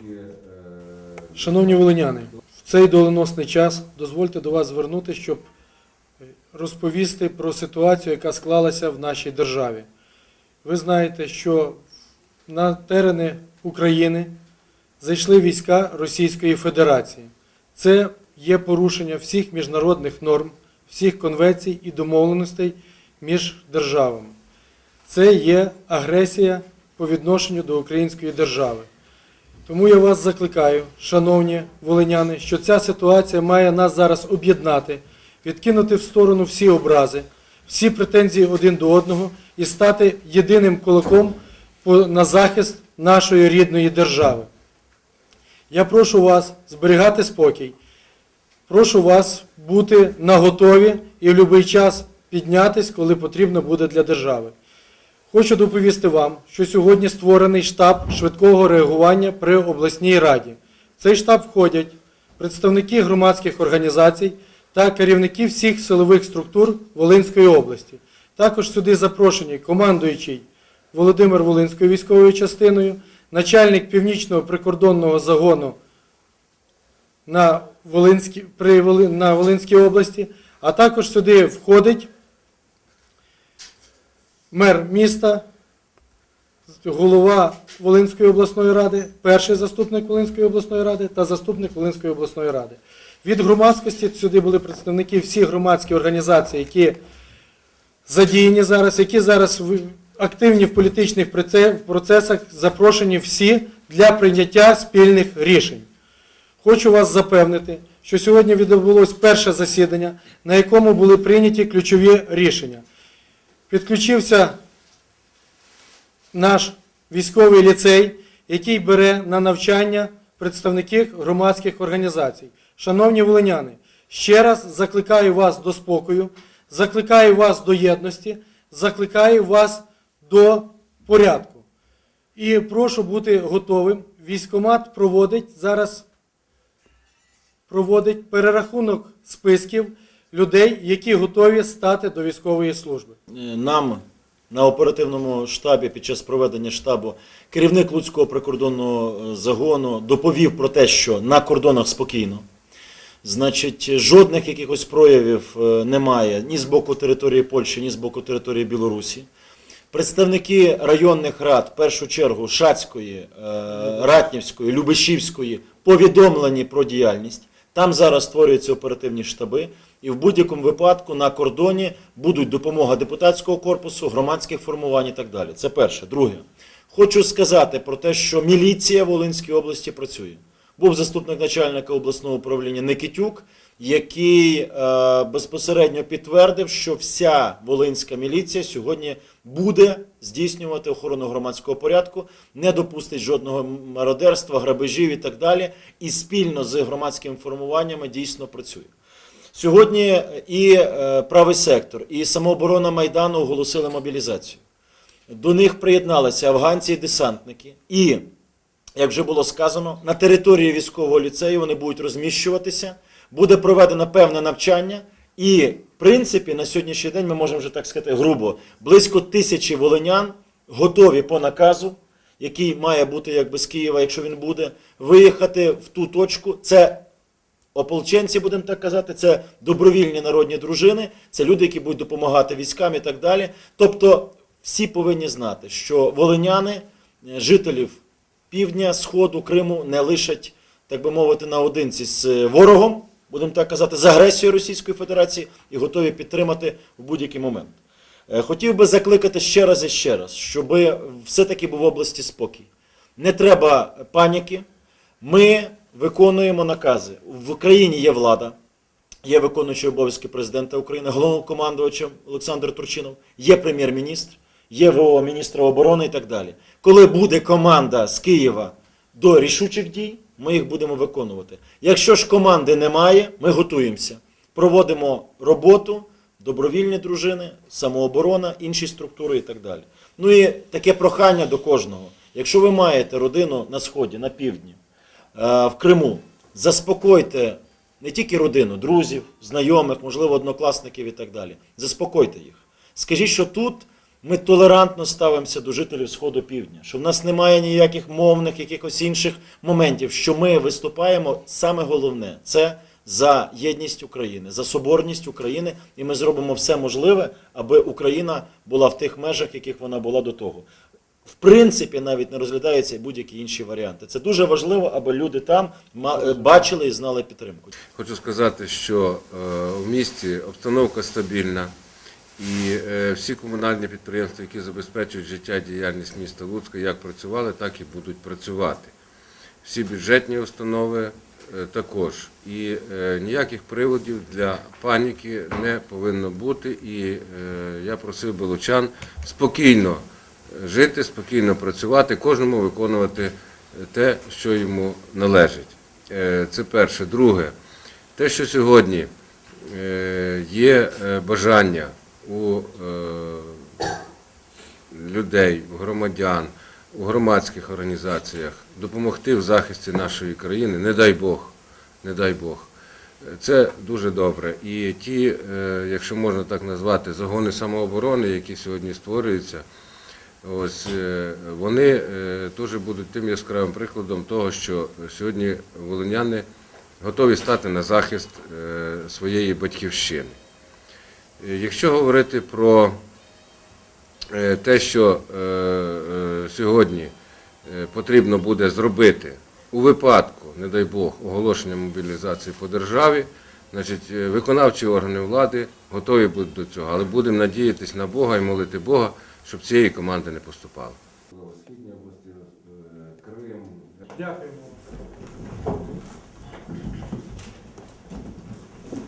е, Шановні волиняни, в цей доленосний час дозвольте до вас звернутися, щоб розповісти про ситуацію, яка склалася в нашій державі. Ви знаєте, що на терени України зайшли війська Російської Федерації. Це є порушення всіх міжнародних норм, всіх конвенцій і домовленостей між державами. Це є агресія по відношенню до української держави. Тому я вас закликаю, шановні волиняни, що ця ситуація має нас зараз об'єднати, відкинути в сторону всі образи, всі претензії один до одного і стати єдиним кулаком на захист нашої рідної держави. Я прошу вас зберігати спокій, прошу вас бути наготові і в будь-який час піднятись, коли потрібно буде для держави. Хочу доповісти вам, що сьогодні створений штаб швидкого реагування при обласній раді. В цей штаб входять представники громадських організацій та керівники всіх силових структур Волинської області. Також сюди запрошені командуючий Володимир Волинською військовою частиною, начальник північного прикордонного загону на Волинській, при Волинській області, а також сюди входить мер міста, голова Волинської обласної ради, перший заступник Волинської обласної ради та заступник Волинської обласної ради. Від громадськості сюди були представники всіх громадських організацій, які задіяні зараз, які зараз активні в політичних процесах, запрошені всі для прийняття спільних рішень. Хочу вас запевнити, що сьогодні відбулось перше засідання, на якому були прийняті ключові рішення. Підключився наш військовий ліцей, який бере на навчання представників громадських організацій. Шановні волиняни, ще раз закликаю вас до спокою, закликаю вас до єдності, закликаю вас до порядку. І прошу бути готовим. Військомат проводить зараз проводить перерахунок списків людей, які готові стати до військової служби. Е, Нам на оперативному штабі під час проведення штабу керівник Луцького прикордонного е, загону доповів про те, що на кордонах спокійно. Значить, жодних якихось проявів е, немає ні з боку території Польщі, ні з боку території Білорусі. Представники районних рад, в першу чергу Шацької, Ратнівської, Любешівської, повідомлені про діяльність. Там зараз створюються оперативні штаби, і в будь-якому випадку на кордоні будуть допомога депутатського корпусу, громадських формувань і так далі. Це перше. Друге, хочу сказати про те, що міліція Волинській області працює. Був заступник начальника обласного управління Никитюк, який е, безпосередньо підтвердив, що вся волинська міліція сьогодні буде здійснювати охорону громадського порядку, не допустить жодного мародерства, грабежів і так далі, і спільно з громадськими формуваннями дійсно працює. Сьогодні і е, правий сектор, і самооборона Майдану оголосили мобілізацію. До них приєдналися афганці і десантники. І, як вже було сказано, на території військового ліцею вони будуть розміщуватися, буде проведено певне навчання. І, в принципі, на сьогоднішній день ми можемо вже так сказати грубо, близько тисячі волинян готові по наказу, який має бути якби з Києва, якщо він буде, виїхати в ту точку. Це Ополченці, будемо так казати, це добровільні народні дружини, це люди, які будуть допомагати військам і так далі. Тобто всі повинні знати, що волиняни, е, жителів півдня, сходу, Криму не лишать, так би мовити, наодинці з е, ворогом, будемо так казати, з агресією Російської Федерації і готові підтримати в будь-який момент. Е, Хотів би закликати ще раз і ще раз, щоб все-таки був в області спокій. Не треба паніки. Ми виконуємо накази. В Україні є влада, є виконуючий обов'язки президента України, головнокомандувачем Олександр Турчинов, є прем'єр-міністр, є ВО міністра оборони і так далі. Коли буде команда з Києва до рішучих дій, ми їх будемо виконувати. Якщо ж команди немає, ми готуємося. Проводимо роботу, добровільні дружини, самооборона, інші структури і так далі. Ну і таке прохання до кожного. Якщо ви маєте родину на сході, на півдні, е, в Криму, заспокойте не тільки родину, друзів, знайомих, можливо, однокласників і так далі. Заспокойте їх. Скажіть, що тут ми толерантно ставимося до жителів Сходу Півдня, що в нас немає ніяких мовних, якихось інших моментів, що ми виступаємо саме головне це за єдність України, за соборність України, і ми зробимо все можливе, аби Україна була в тих межах, яких вона була до того. В принципі, навіть не розглядаються будь-які інші варіанти. Це дуже важливо, аби люди там е, бачили і знали підтримку. Хочу сказати, що е, в місті обстановка стабільна, і е, всі комунальні підприємства, які забезпечують життя і діяльність міста Луцька, як працювали, так і будуть працювати. Всі бюджетні установи е, також. І е, ніяких приводів для паніки не повинно бути. І я просив би лучан спокійно жити, спокійно працювати, кожному виконувати те, що йому належить. Це перше. Друге, те, що сьогодні є бажання у е, людей, у громадян, у громадських організаціях допомогти в захисті нашої країни, не дай Бог, не дай Бог. Це дуже добре. І ті, е, якщо можна так назвати, загони самооборони, які сьогодні створюються, ось е, вони теж будуть тим яскравим прикладом того, що сьогодні волиняни готові стати на захист своєї батьківщини. Е, Якщо говорити про е, те, що е, сьогодні потрібно буде зробити у випадку, не дай Бог, оголошення мобілізації по державі, значить, виконавчі органи влади готові будуть до цього, але будемо надіятися на Бога і молити Бога, щоб цієї команди не поступало. Дякую.